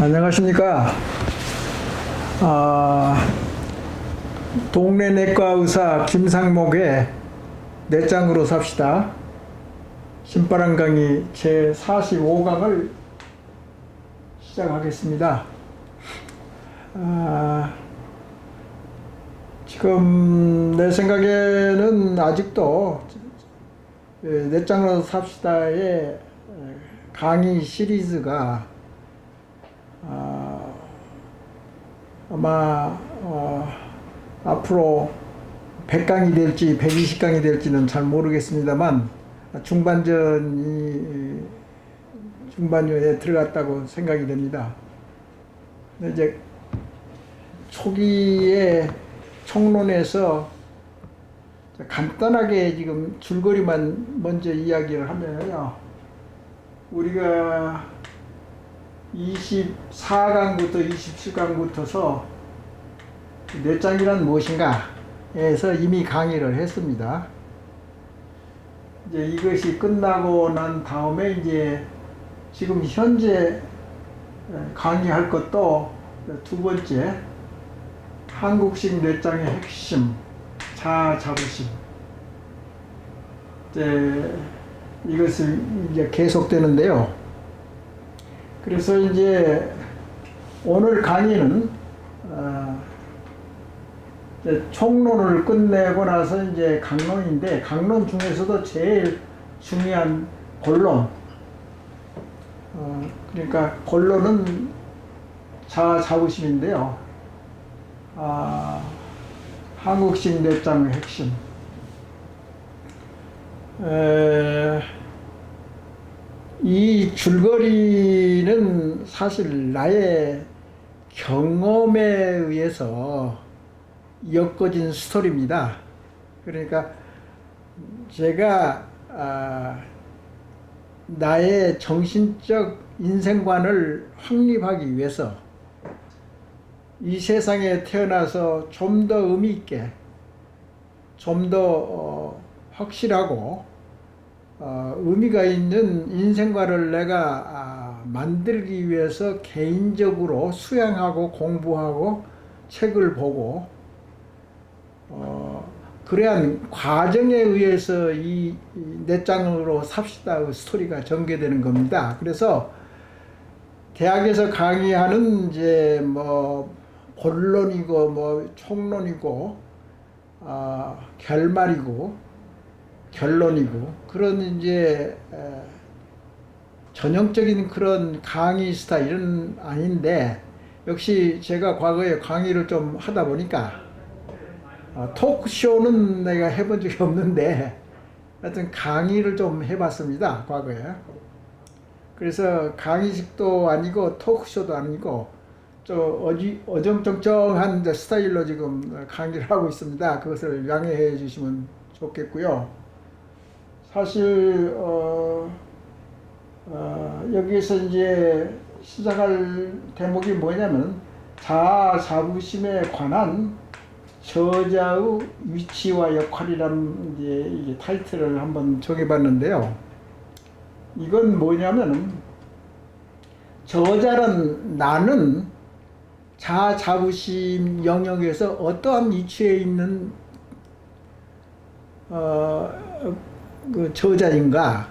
안녕하십니까. 아, 동네 내과 의사 김상목의 내장으로 삽시다. 신바람 강의 제 45강을 시작하겠습니다. 아, 지금 내 생각에는 아직도 예, 내장으로 삽시다의 에, 강의 시리즈가 아, 아마 어, 앞으로 100강이 될지 120강이 될지는 잘 모르겠습니다만 중반전이 중반전에 들어갔다고 생각이 됩니다. 이제 초기에 총론에서 간단하게 지금 줄거리만 먼저 이야기를 하면요. 우리가 24강부터 27강부터서 뇌장이란 무엇인가 에서 이미 강의를 했습니다. 이제 이것이 끝나고 난 다음에 이제 지금 현재 강의할 것도 두 번째 한국식 뇌장의 핵심 자아 자부심 이제 이것을 이제 계속되는데요. 그래서 이제 오늘 강의는 어, 총론을 끝내고 나서 이제 강론인데 강론 중에서도 제일 중요한 본론. 어, 그러니까 본론은 자아 자부심인데요. 아, 한국식 뇌장의 핵심. 에, 이 줄거리는 사실 나의 경험에 의해서 엮어진 스토리입니다. 그러니까 제가 아, 나의 정신적 인생관을 확립하기 위해서 이 세상에 태어나서 좀 더 의미 있게, 좀 더 어, 확실하고 어, 의미가 있는 인생관을 내가 아, 만들기 위해서 개인적으로 수양하고 공부하고 책을 보고 어, 그러한 과정에 의해서 이, 이 내장으로 삽시다 스토리가 전개되는 겁니다. 그래서 대학에서 강의하는 이제 뭐 본론이고 뭐 총론이고 아, 결말이고 결론이고 그런 이제 에, 전형적인 그런 강의 스타일은 아닌데 역시 제가 과거에 강의를 좀 하다 보니까 어, 토크쇼는 내가 해본 적이 없는데 하여튼 강의를 좀 해봤습니다 과거에. 그래서 강의식도 아니고 토크쇼도 아니고 저 어지 어정쩡쩡한 스타일로 지금 강의를 하고 있습니다 그것을 양해해 주시면 좋겠고요. 사실 어, 어, 여기서 이제 시작할 대목이 뭐냐면 자아 자부심에 관한 저자의 위치와 역할이라는 이제 타이틀을 한번 정해봤는데요. 이건 뭐냐면은 저자란 나는 자아 자부심 영역에서 어떠한 위치에 있는 어, 그 저자인가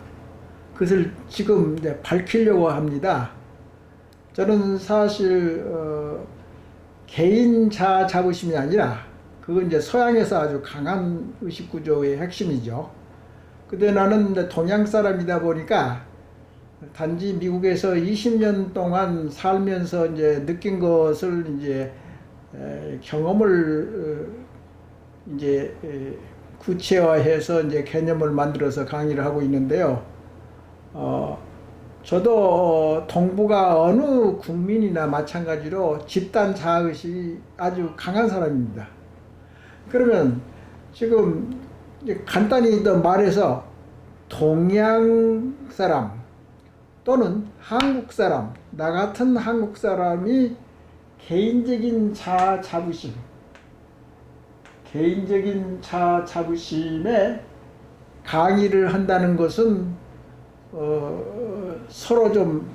그것을 지금 이제 밝히려고 합니다. 저는 사실 어, 개인 자아 자부심이 아니라 그건 이제 서양에서 아주 강한 의식 구조의 핵심이죠. 근데 나는 동양 사람이다 보니까 단지 미국에서 20년 동안 살면서 이제 느낀 것을 이제 에, 경험을 어, 이제 에, 구체화해서 이제 개념을 만들어서 강의를 하고 있는데요. 어, 저도 동북아 어느 국민이나 마찬가지로 집단 자아의식이 아주 강한 사람입니다. 그러면 지금 간단히 더 말해서 동양 사람 또는 한국 사람, 나 같은 한국 사람이 개인적인 자아 자부심, 개인적인 자아 자부심에 강의를 한다는 것은 어, 서로 좀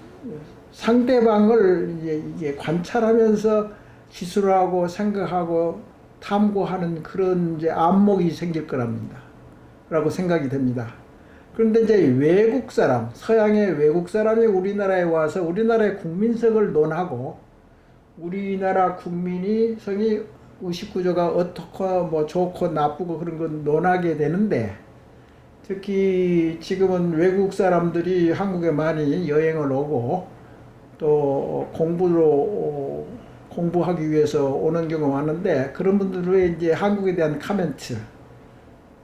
상대방을 이제 이게 관찰하면서 기술하고 생각하고 탐구하는 그런 이제 안목이 생길 거랍니다. 라고 생각이 됩니다. 그런데 이제 외국 사람, 서양의 외국 사람이 우리나라에 와서 우리나라의 국민성을 논하고 우리나라 국민이 성이 의식구조가 어떻고 뭐 좋고 나쁘고 그런 건 논하게 되는데 특히 지금은 외국 사람들이 한국에 많이 여행을 오고 또 공부로 공부하기 위해서 오는 경우가 많은데 그런 분들의 이제 한국에 대한 카멘트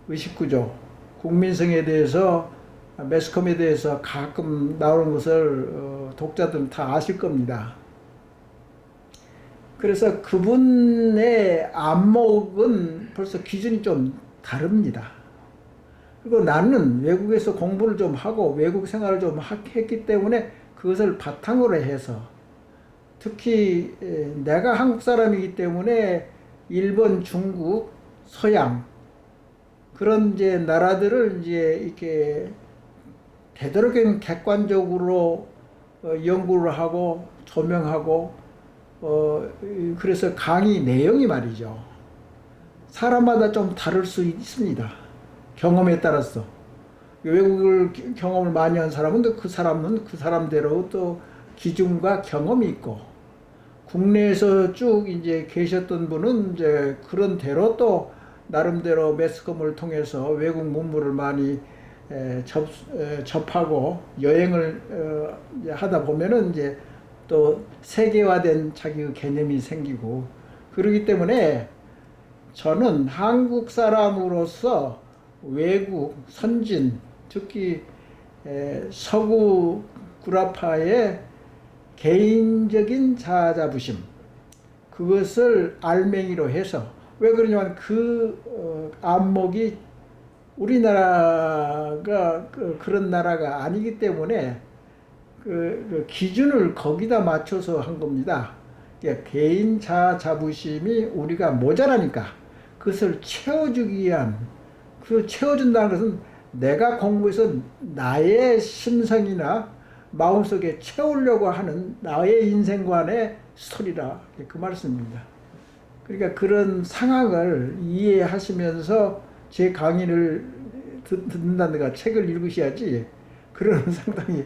의식구조 국민성에 대해서 매스컴에 대해서 가끔 나오는 것을 어, 독자들은 다 아실 겁니다. 그래서 그분의 안목은 벌써 기준이 좀 다릅니다. 그리고 나는 외국에서 공부를 좀 하고 외국 생활을 좀 하- 했기 때문에 그것을 바탕으로 해서 특히 에, 내가 한국 사람이기 때문에 일본, 중국, 서양 그런 이제 나라들을 이제 이렇게 되도록이면 객관적으로 어, 연구를 하고 조명하고 어 이- 그래서 강의 내용이 말이죠. 사람마다 좀 다를 수 있습니다. 경험에 따라서 외국을 기- 경험을 많이 한 사람은 또그 사람은 그 사람대로 또 기준과 경험이 있고 국내에서 쭉 이제 계셨던 분은 이제 그런 대로 또 나름대로 매스컴을 통해서 외국 문물을 많이 에, 접, 에, 접하고 여행을 어, 이제 하다 보면은 이제 또 세계화된 자기의 개념이 생기고 그러기 때문에 저는 한국 사람으로서 외국 선진 특히 에, 서구 구라파의 개인적인 자자부심 그것을 알맹이로 해서 왜 그러냐면 그 어, 안목이 우리나라가 그, 그런 나라가 아니기 때문에 그, 그 기준을 거기다 맞춰서 한 겁니다. 그러니까 개인 자 자부심이 우리가 모자라니까 그것을 채워주기 위한 그 채워준다는 것은 내가 공부해서 나의 심성이나 마음속에 채우려고 하는 나의 인생관의 스토리라 그 말씀입니다. 그러니까 그런 상황을 이해하시면서 제 강의를 듣- 듣는다든가 책을 읽으셔야지 그런 상당히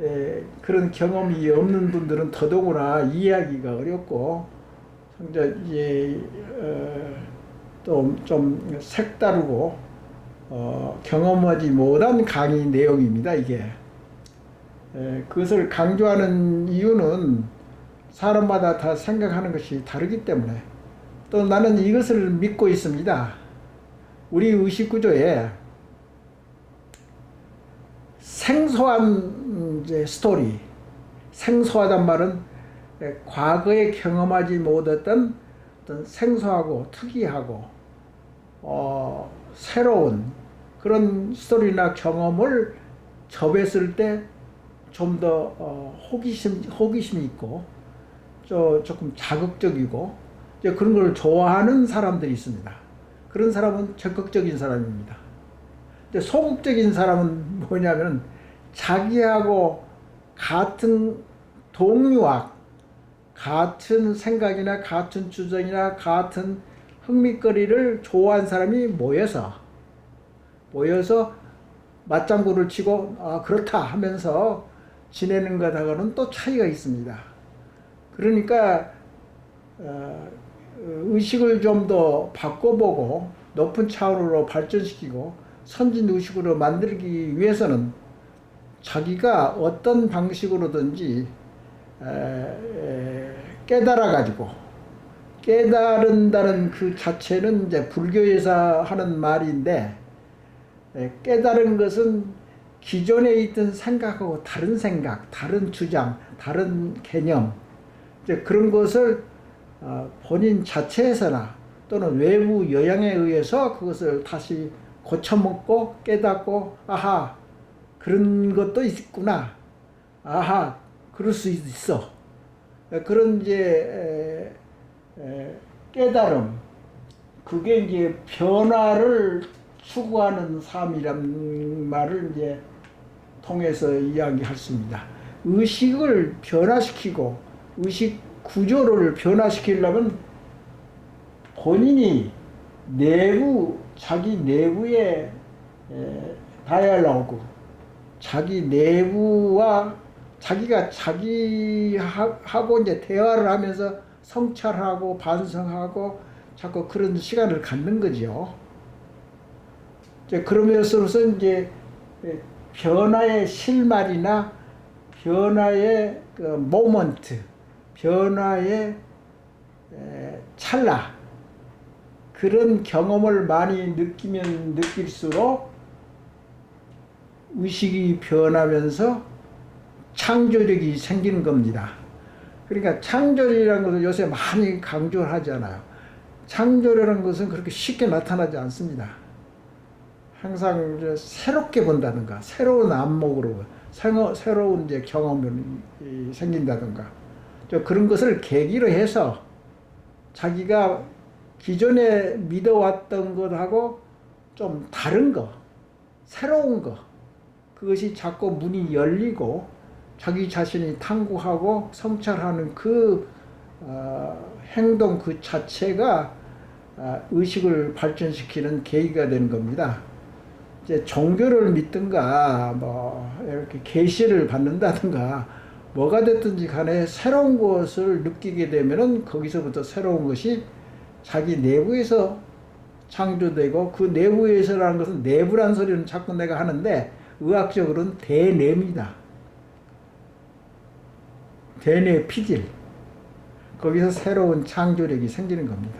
에, 그런 경험이 없는 분들은 더더구나 이해하기가 어렵고 이제 어, 또좀 색다르고 어, 경험하지 못한 강의 내용입니다 이게. 에, 그것을 강조하는 이유는 사람마다 다 생각하는 것이 다르기 때문에 또 나는 이것을 믿고 있습니다. 우리 의식 구조에 생소한 스토리, 생소하단 말은 에, 과거에 경험하지 못했던 어떤 생소하고 특이하고 어, 새로운 그런 스토리나 경험을 접했을 때 좀더 어, 호기심 호기심이 있고 저 조금 자극적이고 이제 그런 걸 좋아하는 사람들이 있습니다. 그런 사람은 적극적인 사람입니다. 근데 소극적인 사람은 뭐냐면 자기하고 같은 동류학, 같은 생각이나 같은 주장이나 같은 흥미거리를 좋아하는 사람이 모여서 모여서 맞장구를 치고 아 그렇다 하면서 지내는 것하고는 또 차이가 있습니다. 그러니까 어, 의식을 좀 더 바꿔보고 높은 차원으로 발전시키고 선진 의식으로 만들기 위해서는 자기가 어떤 방식으로든지 깨달아 가지고 깨달은다는 그 자체는 이제 불교에서 하는 말인데 에, 깨달은 것은 기존에 있던 생각하고 다른 생각, 다른 주장, 다른 개념 이제 그런 것을 어, 본인 자체에서나 또는 외부 영향에 의해서 그것을 다시 고쳐먹고 깨닫고 아하 그런 것도 있구나. 아하 그럴 수 있어. 그런 이제 깨달음. 그게 이제 변화를 추구하는 삶이란 말을 이제 통해서 있습니다. 의식을 변화시키고 의식 구조를 변화시키려면 본인이 내부 자기 내부에 에, 다이얼로그 자기 내부와 자기가 자기하고 이제 대화를 하면서 성찰하고 반성하고 자꾸 그런 시간을 갖는 거죠. 이제 그러면서로서 이제 변화의 실말이나 변화의 그 모먼트, 변화의 에, 찰나 그런 경험을 많이 느끼면 느낄수록 의식이 변하면서 창조력이 생기는 겁니다. 그러니까 창조력이라는 것을 요새 많이 강조를 하잖아요. 창조력이라는 것은 그렇게 쉽게 나타나지 않습니다. 항상 새롭게 본다든가, 새로운 안목으로, 새로, 새로운 이제 경험이 생긴다든가, 저 그런 것을 계기로 해서 자기가 기존에 믿어왔던 것하고 좀 다른 거, 새로운 거, 그것이 자꾸 문이 열리고 자기 자신이 탐구하고 성찰하는 그 어, 행동 그 자체가 어, 의식을 발전시키는 계기가 되는 겁니다. 이제 종교를 믿든가 뭐 이렇게 계시를 받는다든가 뭐가 됐든지 간에 새로운 것을 느끼게 되면은 거기서부터 새로운 것이 자기 내부에서 창조되고 그 내부에서라는 것은 내부란 소리는 자꾸 내가 하는데 의학적으로는 대내입니다. 대내 피질. 거기서 새로운 창조력이 생기는 겁니다.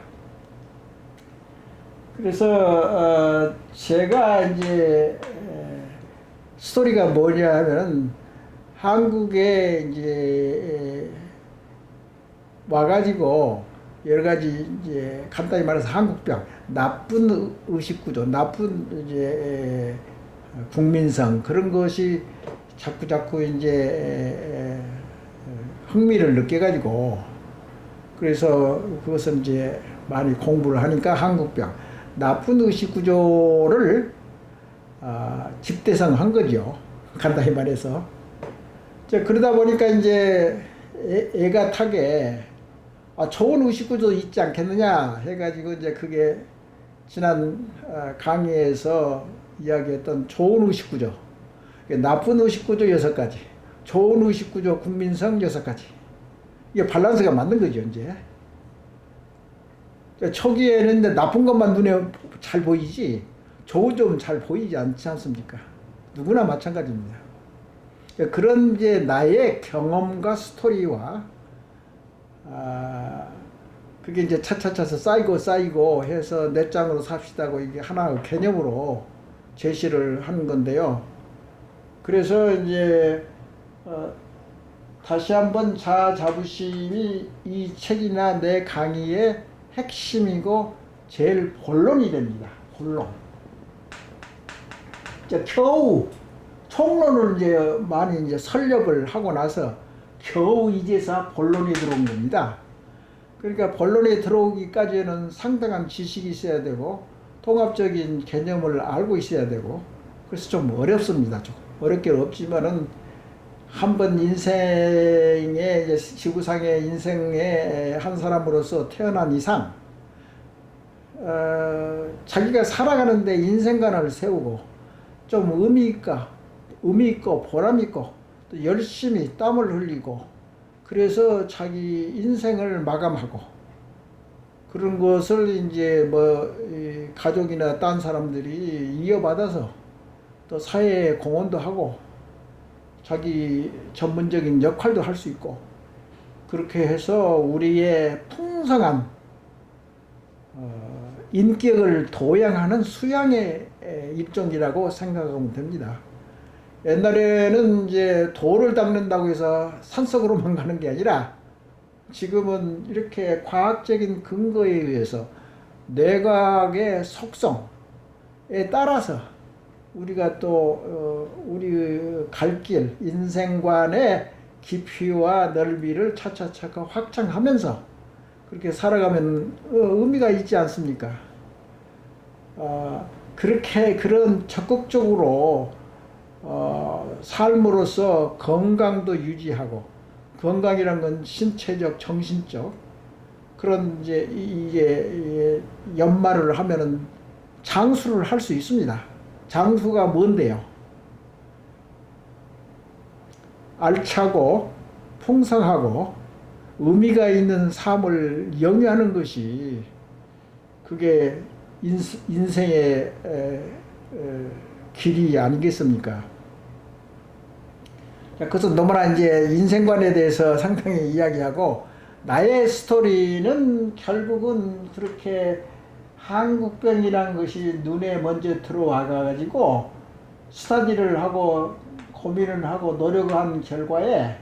그래서 어 제가 이제 스토리가 뭐냐 하면은 한국에 이제 와가지고 여러 가지 이제 간단히 말해서 한국병 나쁜 의식 구조, 나쁜 이제 국민성 그런 것이 자꾸 자꾸 이제 흥미를 느껴가지고 그래서 그것은 이제 많이 공부를 하니까 한국병 나쁜 의식 구조를 아, 집대성한 거죠. 간단히 말해서 이제 그러다 보니까 이제 애, 애가 타게 아, 좋은 의식 구조 있지 않겠느냐 해가지고 이제 그게 지난 아, 강의에서 이야기했던 좋은 의식 구조, 나쁜 의식 구조 여섯 가지, 좋은 의식 구조 국민성 여섯 가지. 이게 밸런스가 맞는 거죠, 이제. 초기에는 이제 나쁜 것만 눈에 잘 보이지, 좋은 점은 잘 보이지 않지 않습니까? 누구나 마찬가지입니다. 그런 이제 나의 경험과 스토리와, 아, 그게 이제 차차차차 쌓이고 쌓이고 해서 내 짱으로 삽시다고 이게 하나 개념으로 제시를 하는 건데요. 그래서 이제 어, 다시 한번 자아 자부심이 이 책이나 내 강의의 핵심이고 제일 본론이 됩니다. 본론. 이제 겨우 총론을 이제 많이 이제 설립을 하고 나서 겨우 이제서 본론이 들어온 겁니다. 그러니까 본론에 들어오기까지는 상당한 지식이 있어야 되고 통합적인 개념을 알고 있어야 되고 그래서 좀 어렵습니다. 좀 어렵게 없지만은 한번 인생의 지구상의 인생의 한 사람으로서 태어난 이상 어, 자기가 살아가는데 인생관을 세우고 좀 의미 있고 의미 있고 보람 있고 또 열심히 땀을 흘리고 그래서 자기 인생을 마감하고 그런 것을 이제 뭐 가족이나 딴 사람들이 이어받아서 또 사회에 공헌도 하고 자기 전문적인 역할도 할 수 있고 그렇게 해서 우리의 풍성한 어, 인격을 도양하는 수양의 일종이라고 생각하면 됩니다. 옛날에는 이제 돌을 닦는다고 해서 산속으로만 가는 게 아니라 지금은 이렇게 과학적인 근거에 의해서 내각의 속성에 따라서 우리가 또 어, 우리 갈 길 인생관의 깊이와 넓이를 차차차차 확장하면서 그렇게 살아가면 어, 의미가 있지 않습니까? 어, 그렇게 그런 적극적으로 어, 삶으로서 건강도 유지하고 건강이란 건 신체적, 정신적 그런 이제 이- 이게 이- 연말을 하면은 장수를 할 수 있습니다. 장수가 뭔데요? 알차고 풍성하고 의미가 있는 삶을 영위하는 것이 그게 인, 인생의 길이 아니겠습니까? 자, 그래서 너무나 이제 인생관에 대해서 상당히 이야기하고 나의 스토리는 결국은 그렇게 한국병이라는 것이 눈에 먼저 들어와 가지고 스터디를 하고 고민을 하고 노력한 결과에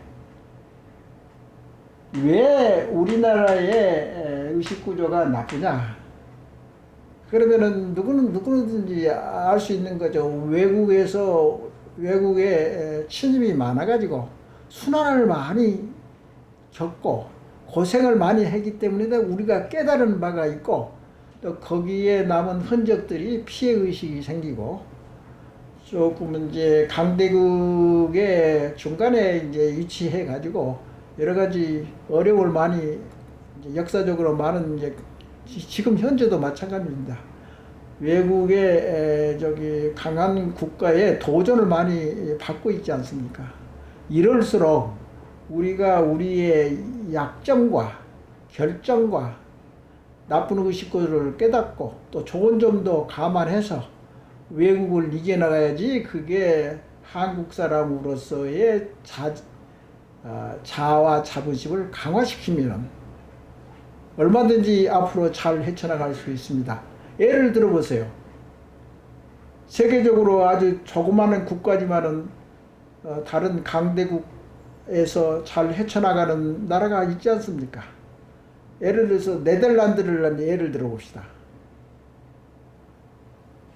왜 우리나라의 의식 구조가 나쁘냐? 그러면은 누구는 누구든지 알 수 있는 거죠. 외국에서 외국에 침입이 많아가지고 순환을 많이 겪고 고생을 많이 했기 때문에 우리가 깨달은 바가 있고 또 거기에 남은 흔적들이 피해 의식이 생기고 조금 이제 강대국의 중간에 이제 위치해 가지고 여러 가지 어려움을 많이 역사적으로 많은 이제 지- 지금 현재도 마찬가지입니다. 외국의 에, 저기 강한 국가에 도전을 많이 받고 있지 않습니까? 이럴수록 우리가 우리의 약점과 결정과 나쁜 의식들을 깨닫고 또 좋은 점도 감안해서 외국을 이겨나가야지 그게 한국 사람으로서의 자, 아, 자아와 자부심을 강화시키면 얼마든지 앞으로 잘 헤쳐나갈 수 있습니다. 예를 들어보세요. 세계적으로 아주 조그마한 국가지만은 어, 다른 강대국에서 잘 헤쳐나가는 나라가 있지 않습니까? 예를 들어서 네덜란드를 예를 들어봅시다.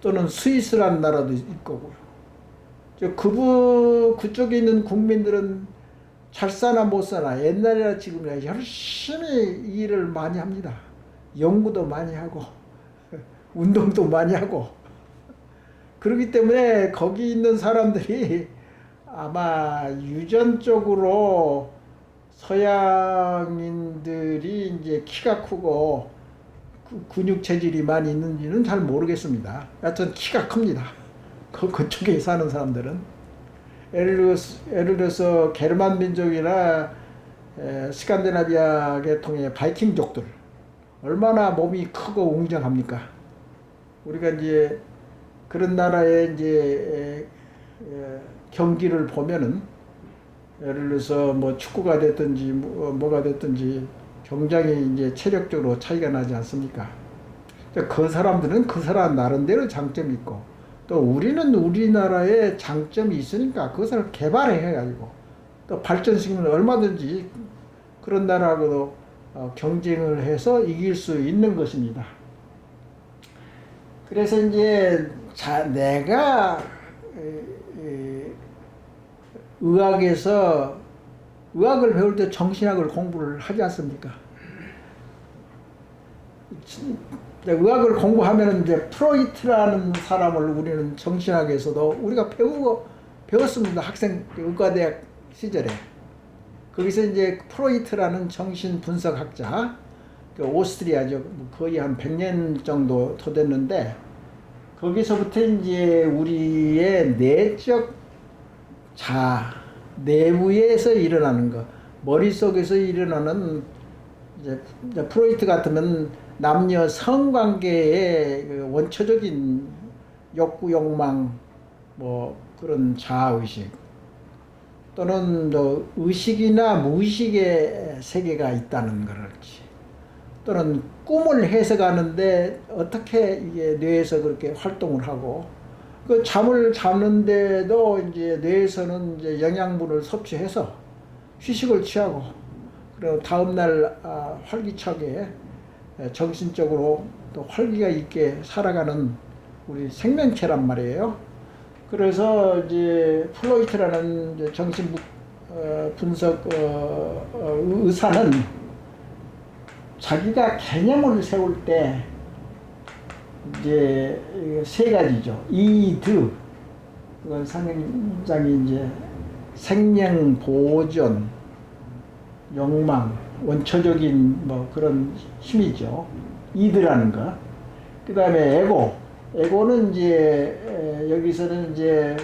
또는 스위스라는 나라도 있고 저 그부 그쪽에 있는 국민들은 잘 사나 못 사나 옛날이나 지금이나 열심히 일을 많이 합니다. 연구도 많이 하고 운동도 많이 하고 그렇기 때문에 거기 있는 사람들이 아마 유전적으로 서양인들이 이제 키가 크고 그 근육 체질이 많이 있는지는 잘 모르겠습니다. 하여튼 키가 큽니다. 그, 그쪽에 사는 사람들은. 예를 들어서, 예를 들어서 게르만 민족이나 에, 스칸디나비아 계통의 바이킹족들 얼마나 몸이 크고 웅장합니까? 우리가 이제 그런 나라의 이제 경기를 보면은 예를 들어서 뭐 축구가 됐든지 뭐, 뭐가 됐든지 굉장히 이제 체력적으로 차이가 나지 않습니까? 그 사람들은 그 사람 나름대로 장점이 있고 또 우리는 우리나라의 장점이 있으니까 그것을 개발해 가지고 또 발전시키면 얼마든지 그런 나라하고도 어, 경쟁을 해서 이길 수 있는 것입니다. 그래서 이제 자 내가 의학에서 의학을 배울 때 정신학을 공부를 하지 않습니까? 의학을 공부하면 이제 프로이트라는 사람을 우리는 정신학에서도 우리가 배우고 배웠습니다. 학생 의과대학 시절에. 거기서 이제 프로이트라는 정신 분석학자, 그 오스트리아죠. 뭐 거의 한 100년 정도 더 됐는데, 거기서부터 이제 우리의 내적 자, 내부에서 일어나는 거, 머릿속에서 일어나는 이제 프로이트 같으면 남녀 성관계의 그 원초적인 욕구, 욕망, 뭐 그런 자아의식 또는 또 의식이나 무의식의 세계가 있다는 것을지 또는 꿈을 해석하는데 어떻게 이게 뇌에서 그렇게 활동을 하고 그 잠을 자는데도 이제 뇌에서는 이제 영양분을 섭취해서 휴식을 취하고 그리고 다음날 아, 활기차게 정신적으로 또 활기가 있게 살아가는 우리 생명체란 말이에요. 그래서 이제 플로이트라는 정신 부- 어, 분석 어, 어, 의사는 자기가 개념을 세울 때 이제 세 가지죠. 이드 그건 상장이 이제 생명 보존, 욕망, 원초적인 뭐 그런 힘이죠. 이드라는 거. 그 다음에 에고. 에고는 이제 에, 여기서는 이제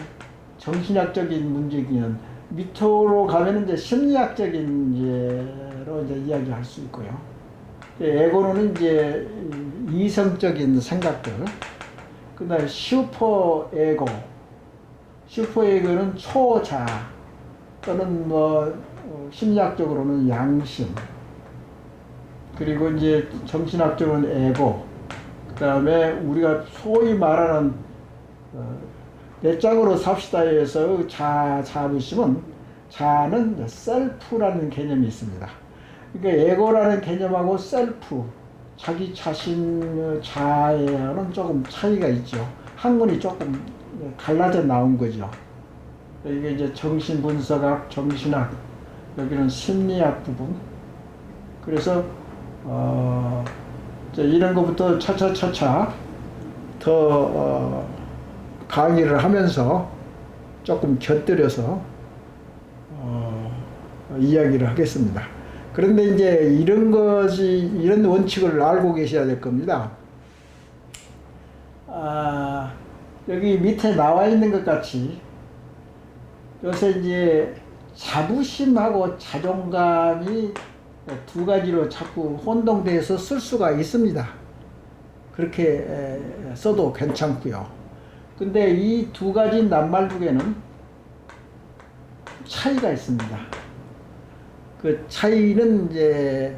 정신학적인 문제기는 밑으로 가면은 이제 심리학적인 이제로 이제 이야기할 수 있고요. 에고는 이제 이성적인 생각들. 그다음에 슈퍼 에고. 슈퍼 에고는 초자 또는 뭐 어, 심리학적으로는 양심. 그리고 이제 정신학적으로는 에고. 그다음에 우리가 소위 말하는 어, 내 짝으로 삽시다에서 자 자부심은 자는 셀프라는 개념이 있습니다. 그러니까 에고라는 개념하고 셀프 자기 자신 자에는 조금 차이가 있죠. 한문이 조금 갈라져 나온 거죠. 이게 이제 정신분석학, 정신학, 여기는 심리학 부분. 그래서 어, 이런 것부터 차차차차 더 어, 강의를 하면서 조금 곁들여서 어, 이야기를 하겠습니다. 그런데 이제 이런 것이 이런 원칙을 알고 계셔야 될 겁니다. 아, 여기 밑에 나와 있는 것 같이 요새 이제 자부심하고 자존감이 두 가지로 자꾸 혼동돼서 쓸 수가 있습니다. 그렇게 에, 써도 괜찮고요. 근데 이 두 가지 낱말북에는 차이가 있습니다. 그 차이는 이제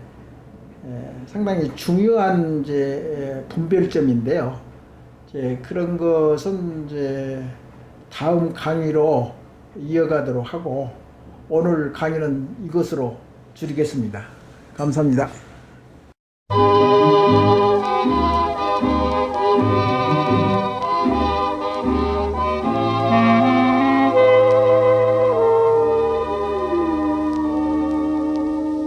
에, 상당히 중요한 이제 에, 분별점인데요. 이제 그런 것은 이제 다음 강의로 이어가도록 하고 오늘 강의는 이것으로 줄이겠습니다. 감사합니다.